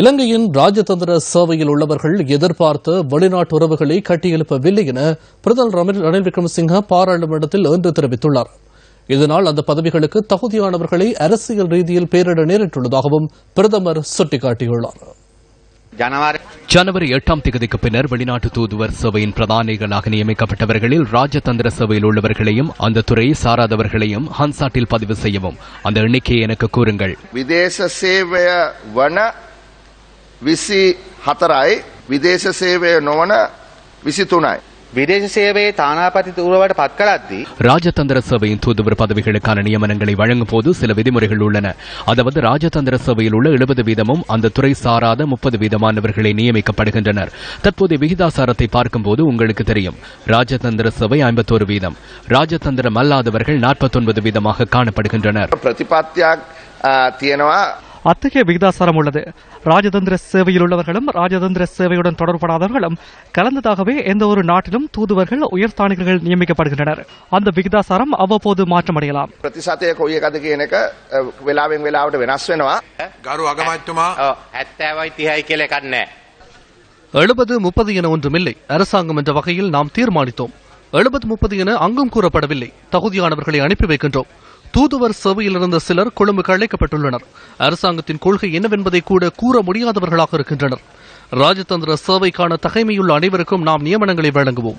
இலங்கையின் ராஜதந்திர சேவையில் உள்ளவர்கள் எதிர்பார்த்த வெளிநாட்டு உறவுகளை கட்டியெழுப்பவில்லை என பிரதமர் ரணில் விக்ரமசிங்கா பாராளுமன்றத்தில் இன்று தெரிவித்துள்ளார். இதனால் அந்த பதவிகளுக்கு தகுதியானவர்களை அரசியல் ரீதியில் பேரிட நேரிட்டுள்ளதாகவும் பிரதமர் சுட்டிக்காட்டியுள்ளார். ஜனவரி எட்டாம் தேதிக்கு பின்னர் வெளிநாட்டு தூதுவர் சபையின் பிரதானிகளாக நியமிக்கப்பட்டவர்களில் ராஜதந்திர சபையில் உள்ளவர்களையும் அந்த துறையை சாராதவர்களையும் ஹன்சாட்டில் பதிவு செய்யவும் அந்த எண்ணிக்கையை எனக்கு கூறுங்கள். விதேச சேவை வன විසි හතරයි විදේශ සේවය නොවන විසිතුනයි. විදේශ සේවේ තානාපති තුරුවට පත් කරද්දී ராஜதந்திர சேவையின் தூதுவர் பதவிகளுக்கான நியமனங்களை வழங்கும் போது சில விதிமுறைகள் உள்ளன அதாவது ராஜதந்திர சேவையில் உள்ள எழுபது வீதமும் அந்த துறை சாராத முப்பது வீதமானவர்களை நியமிக்கப்படுகின்றனர் தற்போதைய விகிதாசாரத்தை பார்க்கும்போது உங்களுக்கு தெரியும் ராஜதந்திர சேவை ஐம்பத்தோரு வீதம் ராஜதந்திரம் அல்லாதவர்கள் நாற்பத்தொன்பது வீதமாக காணப்படுகின்றனர் ප්‍රතිපත්තියක් ආ, තියෙනවා அத்தகைய விகிதாசாரம் உள்ளது ராஜதந்திர சேவையில் உள்ளவர்களும் ராஜதந்திர சேவையுடன் தொடர்படாதவர்களும் கலந்ததாகவே எந்த ஒரு நாட்டிலும் தூதுவர்கள் உயர்ஸ்தானிகர்கள் நியமிக்கப்படுகின்றனர் அந்த விகிதாசாரம் அவ்வப்போது மாற்றமடையலாம் ප්‍රතිශතය කොයි එකද කියන එක අ, වෙලාවෙන් වෙලාවට වෙනස් වෙනවා. ගරු අගමැතිතුමා හැත්තෑවයි තිහයි කියල එකන්නේ. எழுபது முப்பது என ஒன்றுமில்லை அரசாங்கம் என்ற வகையில் நாம் தீர்மானித்தோம் எழுபது முப்பது என அங்கும் கூறப்படவில்லை தகுதியானவர்களை அனுப்பி வைக்கின்றோம் தூதுவர் சேவையில் இருந்த சிலர் கொழும்புக்கு அழைக்கப்பட்டுள்ளனர். அரசாங்கத்தின் கொள்கை என்னவென்பதை கூட கூற முடியாதவர்களாக இருக்கின்றனர். ராஜதந்திர சேவைக்கான தகைமையுள்ள அனைவருக்கும் நாம் நியமனங்களை வழங்குவோம்.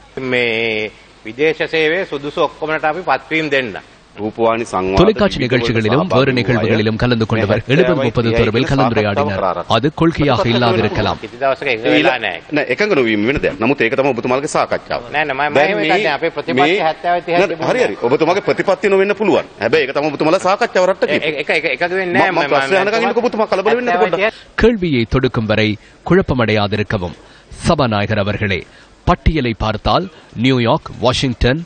விதேச சேவை சுதுசு ஒக்கமனட்டாபி பத்வீம் தென்ன පත්වීම් දෙන්න. රූපවානි සංවාද தொலைக்காட்சி நிகழ்ச்சிகளிலும் வேறு நிகழ்வுகளிலும் கலந்து கொண்டவர் எழுபது முப்பது தொடர்பில் கலந்துரையாடினர் அது கொள்கையாக இல்லாதிருக்கலாம் කිසි දවසක එක වෙලා නෑ. නෑ එකඟ නොවීම වෙන දෙයක්. නමුත් ඒක තමයි ඔබතුමාගේ සාකච්ඡාව. නෑ නෑ මම දැන් මම මේ- හිතන්නේ අපේ ප්‍රතිපත්ති මේ- 70 30 නෑ, හරි හරි. ඔබතුමාගේ ප්‍රතිපත්තිය නොවෙන්න පුළුවන්. හැබැයි ඒක තමයි ඔබතුමාලා සාකච්ඡාව රට්ට එක කියන්නේ. එක එක එකක වෙන්නේ නෑ මම ප්‍රශ්න අහනකම් ඉන්නකො ඔබතුමා කලබල වෙන්න එපා පොඩ්ඩක්. கேள்வியை தொடுக்கும் வரை குழப்பமடையாதிருக்கவும் சபாநாயகர் அவர்களே பட்டியலை பார்த்தால் நியூயார்க் வாஷிங்டன்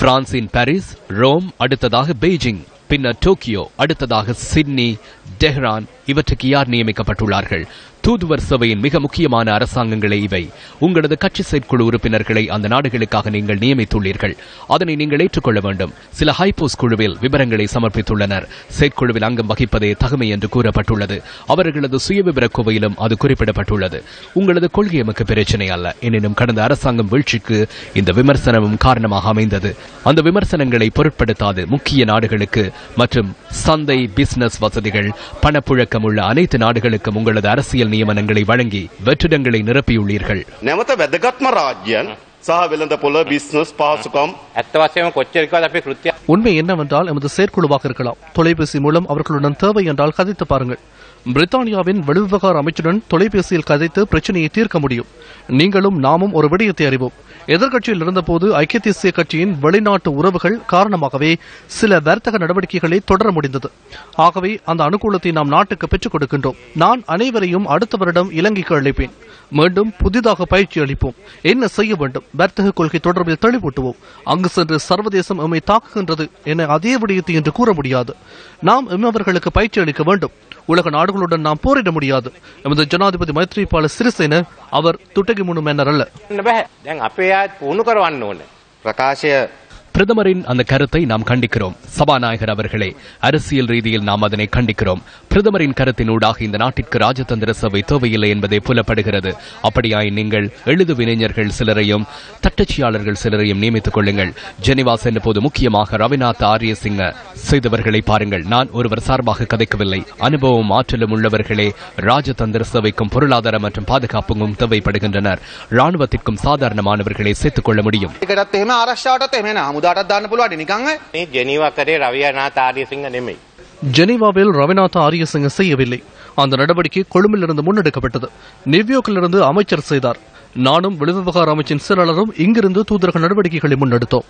பிரான்சின் பாரிஸ் ரோம் அடுத்ததாக பெய்ஜிங் பின்னர் டோக்கியோ அடுத்ததாக சிட்னி டெஹ்ரான் இவற்றுக்கு யார் நியமிக்கப்பட்டுள்ளார்கள்? தூதுவர் சபையின் மிக முக்கியமான அரசாங்கங்களே இவை. உங்களது கட்சி செயற்குழு உறுப்பினர்களை அந்த நாடுகளுக்காக நீங்கள் நியமித்துள்ளீர்கள். அதனை நீங்கள் ஏற்றுக்கொள்ள வேண்டும். சில ஹைபோஸ் குழுவில் விவரங்களை சமர்ப்பித்துள்ளனர். செயற்குழுவில் அங்கம் வகிப்பதே தகுமை என்று கூறப்பட்டுள்ளது. அவர்களது சுயவிவர கோவையிலும் அது குறிப்பிடப்பட்டுள்ளது. உங்களது கொள்கை எமக்கு பிரச்சனை அல்ல. எனினும் கடந்த அரசாங்கம் வீழ்ச்சிக்கு இந்த விமர்சனமும் காரணமாக அமைந்தது. அந்த விமர்சனங்களை பொருட்படுத்தாது முக்கிய நாடுகளுக்கு மற்றும் சந்தை பிசினஸ் வசதிகள் பணப்புழக்கம் உள்ள அனைத்து நாடுகளுக்கும் உங்களது அரசியல் நியமனங்களை வழங்கி வெற்றிடங்களை நிரப்பியுள்ளீர்கள் නැවත වැදගත්ම රාජ්‍යයන් සහ වෙළඳ පොළ බිස්නස් පහසුකම් ඇත්ත වශයෙන්ම කොච්චර කිව්වද අපේ කෘත්‍ය உண்மை என்னவென்றால் எமது செயற்குழுவாக இருக்கலாம். தொலைபேசி மூலம் அவர்களுடன் தேவை என்றால் கதைத்து பாருங்கள். பிரித்தானியாவின் வெளிவிவகார அமைச்சுடன் தொலைபேசியில் கதைத்து பிரச்சனையை தீர்க்க முடியும். நீங்களும் நாமும் ஒரு விடயத்தை அறிவோம். எதிர்க்கட்சியில் இருந்தபோது ஐக்கிய தேசிய கட்சியின் வெளிநாட்டு உறவுகள் காரணமாகவே சில வர்த்தக நடவடிக்கைகளை தொடர முடிந்தது. ஆகவே அந்த அனுகூலத்தை நாம் நாட்டுக்கு பெற்றுக் கொடுக்கின்றோம். நான் அனைவரையும் அடுத்த வருடம் இலங்கைக்கு அழைப்பேன். மீண்டும் புதிதாக பயிற்சி அளிப்போம். என்ன செய்ய வேண்டும்? வர்த்தக கொள்கை தொடர்பில் தெளிவூட்டுவோம். அங்கு சென்று சர்வதேசம் எம்மை தாக்குகின்றது என அதே விடயத்தை என்று கூற முடியாது. நாம் எம்மவர்களுக்கு பயிற்சி அளிக்க வேண்டும். உலக நாடுகளுடன் நாம் போரிட முடியாது. எமது ஜனாதிபதி மைத்ரிபால சிறிசேன அவர் துட்டகி முனு மன்னர் அல்ல බෑ. பிரதமரின் அந்த கருத்தை நாம் கண்டிக்கிறோம். சபாநாயகர் அவர்களே அரசியல் ரீதியில் நாம் அதனை கண்டிக்கிறோம். பிரதமரின் கருத்தினூடாக இந்த நாட்டிற்கு ராஜதந்திர சபை தேவையில்லை என்பதை புலப்படுகிறது. அப்படியாய் நீங்கள் எழுது விளைஞர்கள் சிலரையும் தட்டச்சியாளர்கள் சிலரையும் நியமித்துக் கொள்ளுங்கள். ஜெனிவா சென்ற போது முக்கியமாக ரவிநாத் ஆரியசிங்க செய்தவர்களை பாருங்கள். நான் ஒருவர் சார்பாக கதைக்கவில்லை. அனுபவம் ஆற்றலும் உள்ளவர்களே ராஜதந்திர சபைக்கும் பொருளாதார மற்றும் பாதுகாப்புக்கும் தேவைப்படுகின்றனர். ராணுவத்திற்கும் சாதாரணமானவர்களை சேர்த்துக் கொள்ள முடியும். එකටත් එහෙම ආරක්ෂාවටත් එහෙම නෑ. හමුදාටත් දාන්න පුළුවන් නිකන් අය. මේ ජෙනීවා කරේ රවියනාථ ආරියසිංහ නෙමෙයි. ஜெனீவாவில் ரவிநாத் ஆரியசிங்க செய்யவில்லை அந்த நடவடிக்கை கொழும்பில் இருந்து முன்னெடுக்கப்பட்டது நியூயார்க்கில் இருந்து அமைச்சர் செய்தார் நானும் வெளிவிவகார அமைச்சின் செயலாளரும் இங்கிருந்து தூதரக நடவடிக்கைகளை முன்னெடுத்தோம்